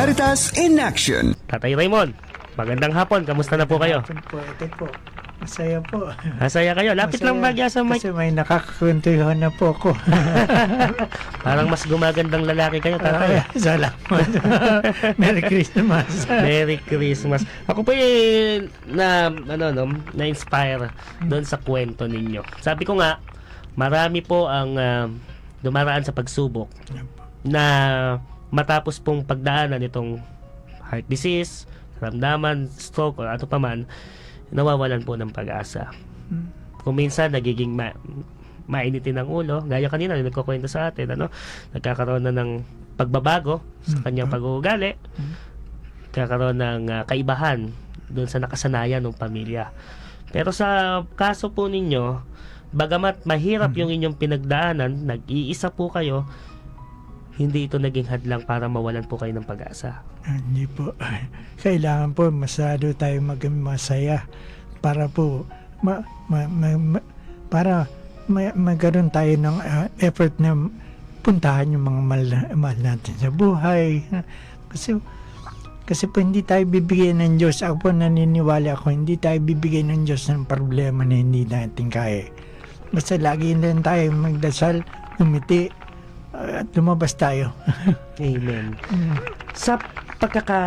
Caritas in Action. Tatay Raymond, magandang hapon. Kamusta na po kayo? Hapon po, ito po. Masaya po. Masaya kayo. Lapit lang Masaya. bagya sa mic. Kasi may nakakakwentuhan na po ako. Parang mas gumagandang lalaki kayo, Ay, tatay. salamat. Merry Christmas. Merry Christmas. Ako po eh, na, ano, no, na-inspire doon sa kwento ninyo. Sabi ko nga, marami po ang ah, dumaraan sa pagsubok na matapos pong pagdaanan itong heart disease, ramdaman, stroke, o ano pa man, nawawalan po ng pag-asa. Hmm. Kung minsan nagiging ma- mainitin ang ulo, gaya kanina, nagkukwento sa atin, ano, nagkakaroon na ng pagbabago sa Hmm. kanyang pag-uugali, Hmm. nagkakaroon ng ah, kaibahan doon sa nakasanayan ng pamilya. Pero sa kaso po ninyo, bagamat mahirap yung inyong pinagdaanan, nag-iisa po kayo, hindi ito naging hadlang para mawalan po kayo ng pag-asa. Hindi po. Kailangan po masado tayo maging masaya para po ma, ma, ma, ma- para ma, magkaroon tayo ng ah, effort na puntahan yung mga mahal, mahal natin sa buhay. Kasi kasi po hindi tayo bibigyan ng Diyos. Ako po naniniwala ako, hindi tayo bibigyan ng Diyos ng problema na hindi natin kaya. Basta lagi lang tayo magdasal, umiti, at lumabas tayo. Amen. Mm. Sa pagkaka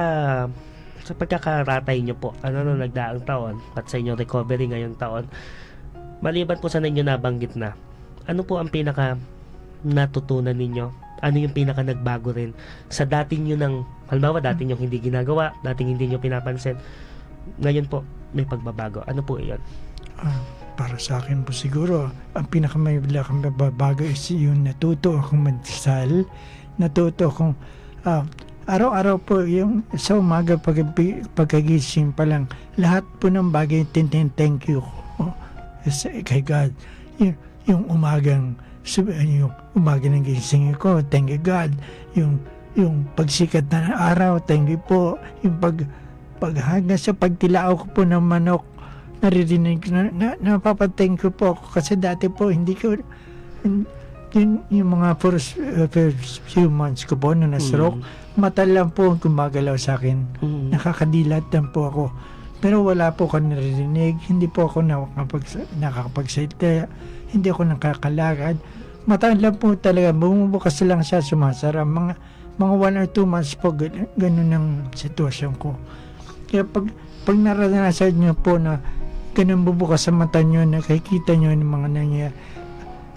sa pagkakaratay nyo po, ano nung nagdaang taon at sa inyong recovery ngayong taon, maliban po sa ninyo nabanggit na, ano po ang pinaka natutunan ninyo? Ano yung pinaka nagbago rin sa dating nyo ng, halimbawa dating nyo hindi ginagawa, dating hindi nyo pinapansin, ngayon po may pagbabago. Ano po iyon? Ah, para sa akin po siguro, ang pinakamailaking babago is yung natuto akong magdasal, natuto akong ah, araw-araw po yung sa umaga pag, pagkagising pa lang, lahat po ng bagay tintin thank you ko kay God. Yung, yung umagang yung umaga ng gising ko, thank you God. Yung yung pagsikat na ng araw, thank you po. Yung pag paghanga sa pagtilao ko po ng manok, naririnig na, na napapateng ko po ako kasi dati po hindi ko yun, yun- yung mga first, uh, first few months ko po nung na-stroke mata lang po ang gumagalaw sa akin. Mm. nakakadilat lang po ako. Pero wala po ako naririnig hindi po ako nakakapag, nakakapagsalita hindi ako nakakalakad. Mata lang po talaga bumubukas lang siya sumasara. Mga mga one or two months po gan- ganun ang sitwasyon ko. Kaya pag pag naranasan nyo po na ganun bubukas sa mata nyo, nakikita nyo ng mga nangyayari,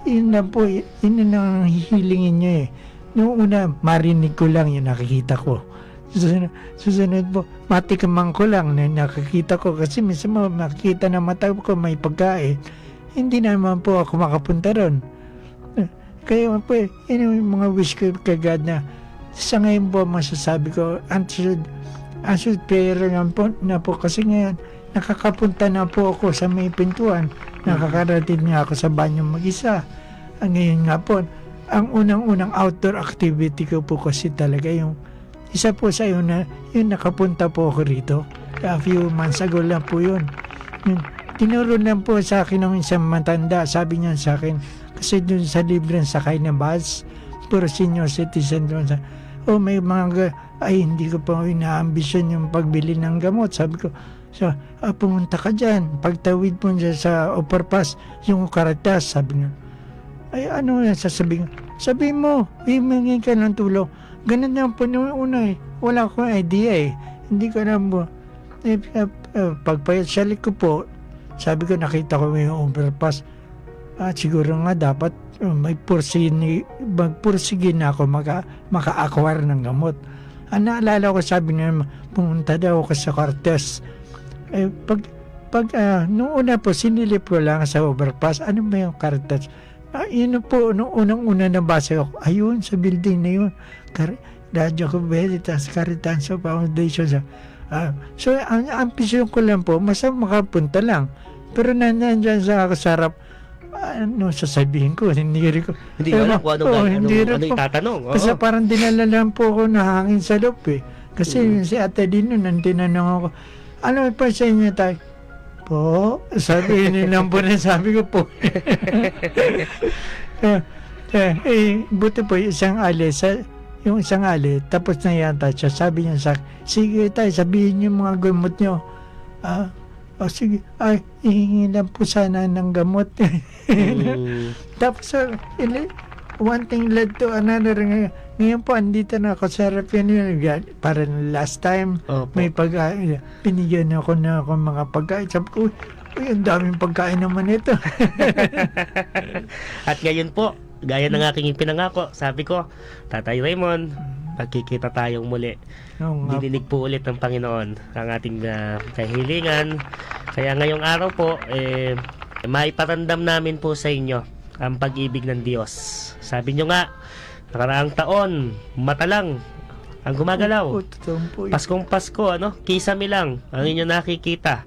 yun na po, yun na ang hihilingin nyo eh. Noong una, marinig ko lang yung nakikita ko. Susunod, susunod po, matikamang ko lang na nakikita ko kasi minsan makikita na mata ko may pagkain. Hindi naman po ako makapunta ron. Kaya po, eh, yun yung mga wish ko kay God na sa ngayon po masasabi ko, answered, answered prayer nga po, na po kasi ngayon, nakakapunta na po ako sa may pintuan. Nakakarating nga ako sa banyo mag-isa. Ang ngayon nga po, ang unang-unang outdoor activity ko po kasi talaga yung isa po sa yun na yun nakapunta po ako rito. A few months ago lang po yun. Yun, tinuro lang po sa akin ng isang matanda. Sabi niya sa akin, kasi dun sa libreng sakay na bus, puro senior citizen doon sa, oh may mga, ga- ay hindi ko pa inaambisyon yung pagbili ng gamot. Sabi ko, so, ah, pumunta ka dyan. Pagtawid mo dyan sa overpass, yung karatas, sabi niya, ay ano yan sasabihin? Sabi mo, himingin ka ng tulong. Ganun lang po noong una eh. Wala akong idea eh. Hindi ko alam po. Eh, eh, eh, pagpayatsalik ko po, sabi ko nakita ko yung overpass. At siguro nga dapat uh, may pursini, magpursige na ako maka, maka-acquire ng gamot. Ang naalala ko sabi niya, pumunta daw ako sa Cortez. Eh, pag, pag, ah, nung una po, sinilip ko lang sa overpass, ano ba yung Cortez? Ah, yun po, nung unang-una na base ako, ayun, sa building na yun. Kar- Radyo ko Veritas, Caritanso Foundation. Sa, ah, so, ang, pisyon ko lang po, masa makapunta lang. Pero nandyan sa kasarap, ano sasabihin ko, hindi rin ko. Hindi ko alam kung ano, ano, hindi ano po. itatanong. Oo. Kasi parang dinala lang po ako na hangin sa loob eh. Kasi si Ate Dino, nang tinanong ako, ano pa sa inyo tayo? Po, sabi nilang po na sabi ko po. eh, eh, eh, buti po isang alis, sa, yung isang ali, tapos na yata siya. Sabi niya sa sige tayo, sabihin niyo mga gamot niyo. Ah, oh, sige, ay, hihingi lang po sana ng gamot. Mm, tapos, uh, one thing led to another. Ngayon, ngayon po, andito na ako sa reunion. Para last time, opo. may pagkain. Pinigyan ako na ako mga pagkain. Sabi ko, uy, ang daming pagkain naman ito. At ngayon po, gaya ng aking ipinangako, sabi ko, Tatay Raymond, pagkikita tayong muli. Oo nga Dininig po ulit ng Panginoon ang ating ah, kahilingan. Kaya ngayong araw po, eh, maiparandam namin po sa inyo ang pag-ibig ng Diyos. Sabi nyo nga, nakaraang taon, mata lang ang gumagalaw. Paskong Pasko, ano? Kisame lang ang inyong nakikita.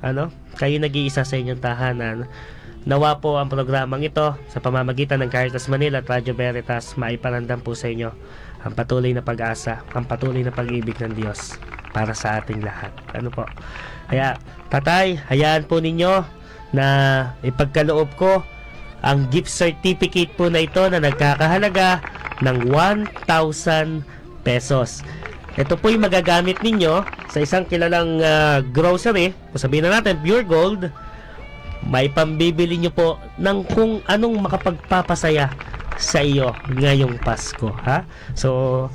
Ano? Kayo nag-iisa sa inyong tahanan. Nawa po ang programang ito sa pamamagitan ng Caritas Manila at Radyo Veritas maipalandam po sa inyo ang patuloy na pag-asa, ang patuloy na pag-ibig ng Diyos para sa ating lahat. Ano po? Kaya, tatay, hayaan po ninyo na ipagkaloob ko ang gift certificate po na ito na nagkakahalaga ng 1,000 pesos. Ito po yung magagamit ninyo sa isang kilalang ah, grocery. Kung sabihin na natin, pure gold. May pambibili nyo po ng kung anong makapagpapasaya sa iyo ngayong Pasko. Ha? So,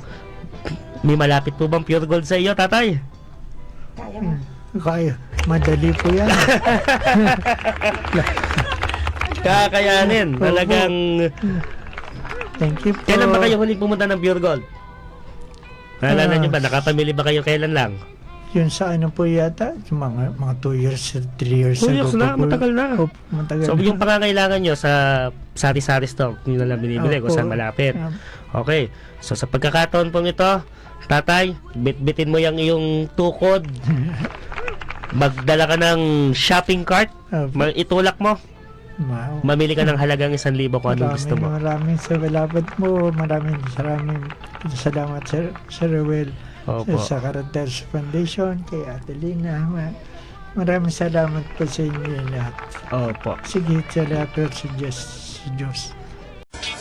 may malapit po bang pure gold sa iyo, tatay? Kaya, madali po yan. Kakayanin. Talagang... Thank you po. Kailan ba kayo huling pumunta ng pure gold? Naalala Ah. nyo ba? Nakapamili ba kayo kailan lang? Yun sa ano po yata, yung mga, mga 2 years, 3 years Two ago years na, po. matagal na. Opo, matagal So, na. yung pangangailangan nyo sa sari-sari store, yun na lang binibili kung Opo. saan malapit. Okay. So, sa pagkakataon pong ito, tatay, bit-bitin mo yung iyong tukod. Magdala ka ng shopping cart. itulak mo. Wow. Mamili ka ng halagang isang libo kung anong gusto mo. Maraming salamat mo. Maraming maraming salamat Sir, Sir Ruel Opo. sa Caritas Foundation, kay Adelina. Ma- Maraming salamat po sa inyo lahat. Opo. Sige, sa Diyos. Sa Diyos.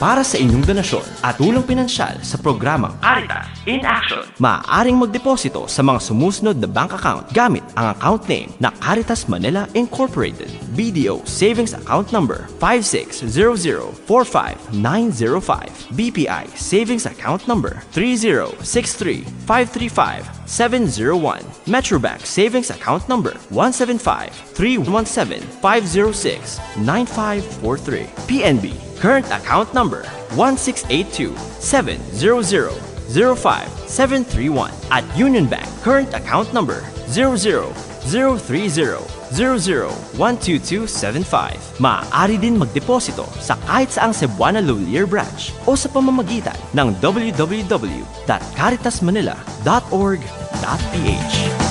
Para sa inyong donasyon at tulong pinansyal sa programang Caritas in Action, maaaring magdeposito sa mga sumusunod na bank account gamit ang account name na Caritas Manila Incorporated. BDO Savings Account Number 560045905. BPI Savings Account Number 3063535-701. Metrobank Savings Account Number 175-317-506-9543. PNB Current Account Number 168270005-731. At Union Bank Current Account Number 000300012275. Maaari din magdeposito sa kahit saang Cebuana Lolier branch o sa pamamagitan ng www.caritasmanila.org.ph.